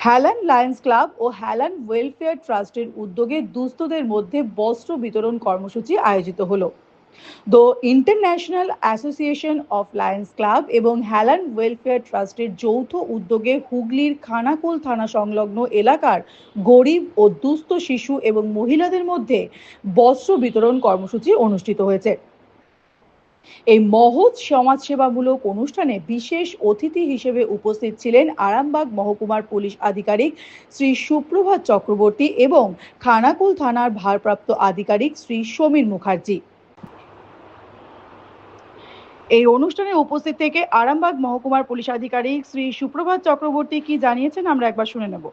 হ্যালান Lions club ও হ্যালান welfare ট্রাস্টের উদ্যোগে দুস্থদের মধ্যে বস্ত্র বিতরণ কর্মসূচি আয়োজিত হলো। The international association of Lions Club এবং হ্যালান ওয়েলফেয়ার ট্রাস্টের যৌথ উদ্যোগে হুগলির খানাকুল থানা সংলগ্ন এলাকার গরিব ও দুস্থ শিশু এবং মহিলাদের মধ্যে বস্ত্র বিতরণ কর্মসূচি অনুষ্ঠিত হয়েছে। এই মহৎ সমাজসেবামূলক অনুষ্ঠানে বিশেষ অতিথি হিসেবে উপস্থিত ছিলেন আরামবাগ মহকুমার পুলিশ আধিকারিক শ্রী সুপ্রভাত চক্রবর্তী এবং খানাকুল থানার ভারপ্রাপ্ত আধিকারিক শ্রী সমীর মুখার্জি। এই অনুষ্ঠানে উপস্থিত থেকে আরামবাগ মহকুমার পুলিশ আধিকারিক শ্রী সুপ্রভাত চক্রবর্তী কি জানিয়েছেন আমরা একবার শুনে নেব।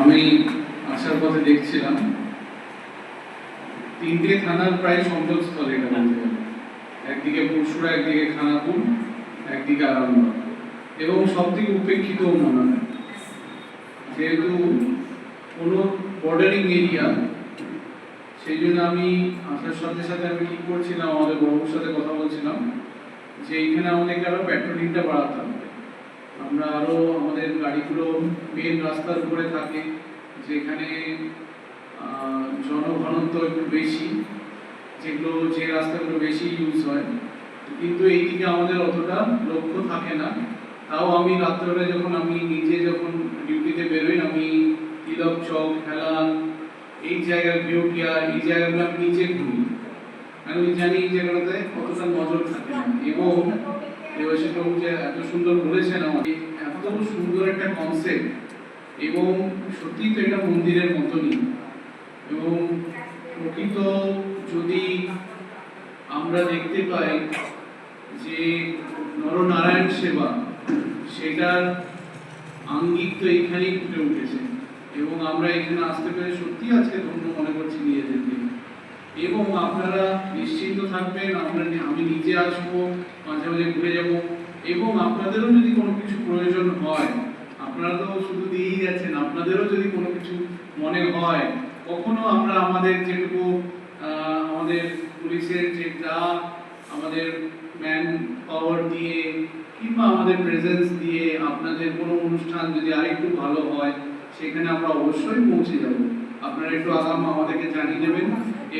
আমি আসার পথে দেখছিলাম তিনটে থানার প্রায় সংযোগস্থল এটা গেলে। একদিকে পরশুরা, একদিকে খানাপুর, একদিকে আরামবাগ। এবং সব থেকে উপেক্ষিত মনে হয় যেহেতু কোনো বর্ডারিং এরিয়া সেই জন্য আমি আসার সাথে সাথে আমি কি করছিলাম, আমাদের বড়ুর সাথে কথা বলছিলাম, যে এইখানে আমাদেরকে আরও পেট্রোলিংটা বাড়াতে হবে। আমরা আরও আমাদের গাড়িগুলো মেন রাস্তার উপরে থাকে, যেখানে জনঘনত্ব একটু বেশি, যেগুলো যে রাস্তাগুলো বেশি ইউজ হয়। কিন্তু এইদিকে আমাদের অতটা লক্ষ্য থাকে না। তাও আমি রাত্রেবেলা যখন আমি নিজে যখন ডিউটিতে বেরোই, আমি তিলক চক, হেলান, এই জায়গায় বিউটিয়া এই জায়গাগুলো আমি নিজে ঘুরি। আমি জানি এই জায়গাটাতে কতটা নজর থাকে। এবং দেবাশিস বাবু যে এত সুন্দর বলেছেন আমাকে, এত সুন্দর একটা কনসেপ্ট এবং সত্যি তো এটা মন্দিরের মতনই এবং প্রকৃত যদি আমরা দেখতে পাই যে নরনারায়ণ সেবা, সেটার আঙ্গিক তো এখানেই ফুটে উঠেছে। এবং আমরা এখানে আসতে পেরে সত্যি আজকে ধন্য মনে করছি নিজেদেরকে। এবং আপনারা নিশ্চিন্ত থাকবেন, আমরা আমি নিজে আসব, মাঝে মাঝে ঘুরে যাব। এবং আপনাদেরও যদি কোনো কিছু প্রয়োজন হয়, আপনারা তো শুধু দিয়েই যাচ্ছেন, আপনাদেরও যদি কোনো কিছু মনে হয়, কখনো আমরা আমাদের যেটুকু আমাদের পুলিশের যে যা আমাদের ম্যান পাওয়ার দিয়ে কিংবা আমাদের প্রেজেন্স দিয়ে আপনাদের কোনো অনুষ্ঠান যদি আরেকটু ভালো হয়, সেখানে আমরা অবশ্যই পৌঁছে যাব। আপনারা একটু আগাম আমাদেরকে জানিয়ে দেবেন।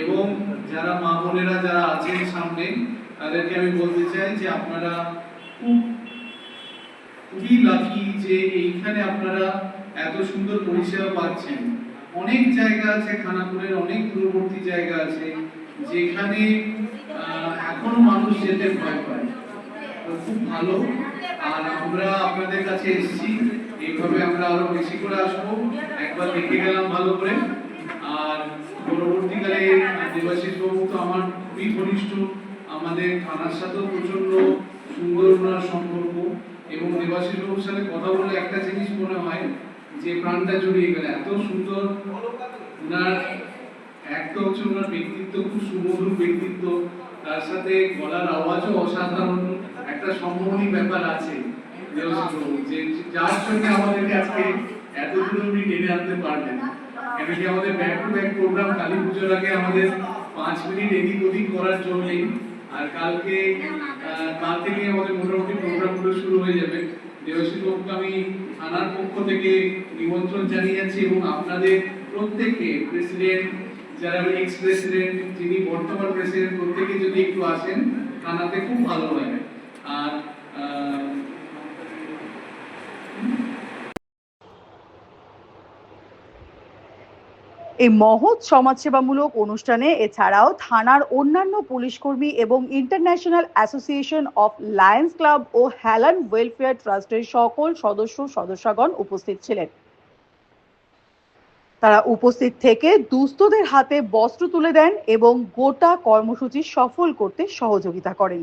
এবং যারা মা বোনেরা যারা আছেন সামনে, তাদেরকে আমি বলতে চাই যে আপনারা খুব, খুবই লাকি যে এইখানে আপনারা এত সুন্দর পরিষেবা পাচ্ছেন। অনেক জায়গা আছে, খানাপুরের অনেক দূরবর্তী জায়গা আছে, যেখানে এখনও মানুষ যেতে ভয় পায়। খুব ভালো। আর আমরা আপনাদের কাছে এসেছি। এইভাবে আমরা আরও বেশি করে আসব। একবার দেখে গেলাম ভালো করে। আর পরবর্তীকালে দেবাশিস বাবু তো আমার খুবই ঘনিষ্ঠ। আমাদের থানার সাথেও প্রচণ্ড সুন্দর ওনার সম্পর্ক। এবং দেবাশিস বাবুর সাথে কথা বলে একটা জিনিস মনে হয় যে প্রাণটা জড়িয়ে গেলে। এত সুন্দর ওনার এক তো হচ্ছে ওনার ব্যক্তিত্ব, খুব সুমধুর ব্যক্তিত্ব। তার সাথে গলার আওয়াজও অসাধারণ একটা সম্মোহনী ব্যাপার আছে যে যার জন্য আমাদেরকে আজকে উনি টেনে আনতে পারবেন কেন কি আমাদের back to back program Kali পুজোর আগে আমাদের পাঁচ মিনিট এদিক ওদিক করার জন্যই, আর কালকে কাল থেকে আমাদের মোটামুটি প্রোগ্রামগুলো শুরু হয়ে যাবে। দেবাশিস বাবুকে আমি থানার পক্ষ থেকে নিমন্ত্রণ জানিয়ে যাচ্ছি এবং আপনাদের প্রত্যেককে প্রেসিডেন্ট যারা এক্স প্রেসিডেন্ট যিনি বর্তমান প্রেসিডেন্ট প্রত্যেকে যদি একটু আসেন থানাতে খুব ভালো লাগে। আর এই মহৎ সমাজসেবামূলক অনুষ্ঠানে এছাড়াও থানার অন্যান্য পুলিশকর্মী এবং international association of Lions Club O হ্যালান welfare ট্রাস্টের সকল সদস্য সদস্যগণ উপস্থিত ছিলেন। তারা উপস্থিত থেকে দুস্থদের হাতে বস্ত্র তুলে দেন এবং গোটা কর্মসূচি সফল করতে সহযোগিতা করেন।